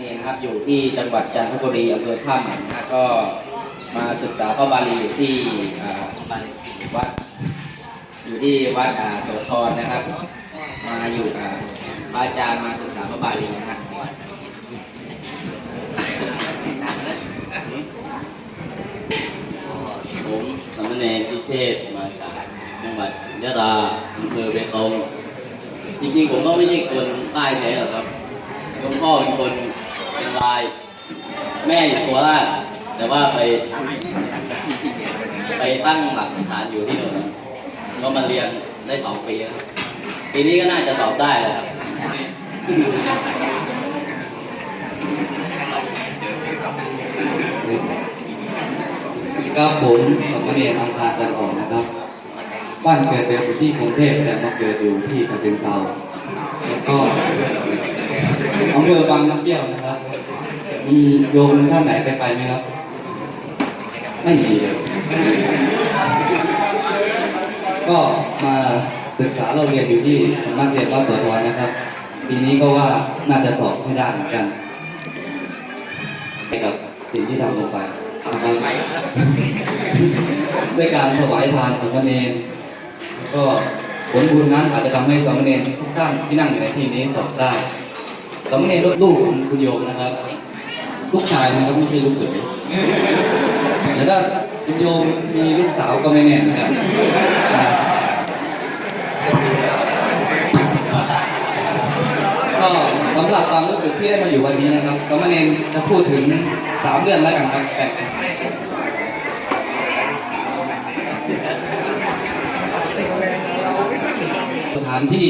เนนะครับ อยู่ที่จังหวัดจันทบุรีอำเภอท่าใหม่นะฮะก็มาศึกษาพระบาลีอยู่ที่วัดอยู่ที่วัดโสธรนะครับ มาอยู่กับพระอาจารย์มาศึกษาพระบาลีนะฮะผมสามเณรพิเชษมาจากจังหวัดยะลาอำเภอเบตงจริงๆผมก็ไม่ใช่คนใต้แท้หรอกครับหลวงพ่อเป็นคน ลาย แม่อยู่โคราชแต่ว่าไป ไปตั้งหลักฐานอยู่ที่โน่นครับก็มาเรียนได้สองปีแล้วครับปีนี้ก็น่าจะสอบได้แล้วครับครับผมสมเด็จอังคารจันออนนะครับ บ้านเกิดเดิมอยู่ที่กรุงเทพแต่มาเกิดอยู่ที่ฉะเชิงเทราแล้วก็อำเภอบางน้ำเปรี้ยวนะครับ มีโยมท่านไหนเคยไปไหมครับ ไม่มีเลยก็มาศึกษาเราเรียนอยู่ที่สำนักเรียนวัดโสธรนะครับ ปีนี้ก็ว่าน่าจะสอบไม่ได้เหมือนกันกับสิ่งที่ทำลงไปนะครับด้วยการถวายทานสามเณรก็ผลบุญนั้นอาจจะทำให้สามเณรทุกท่านที่นั่งอยู่ในที่นี้สอบได้สามเณรลูกของคุณโยมนะครับ ลูกชายนะครับไม่ใช่ลูกเขยแต่ถ้าคุณโยมมีลูกสาวก็ไม่แน่นะครับก็สำหรับความรู้สึกที่ได้มาอยู่วันนี้นะครับสามาเณรจะพูดถึงสามเรื่องแล้วกันครับสถานที่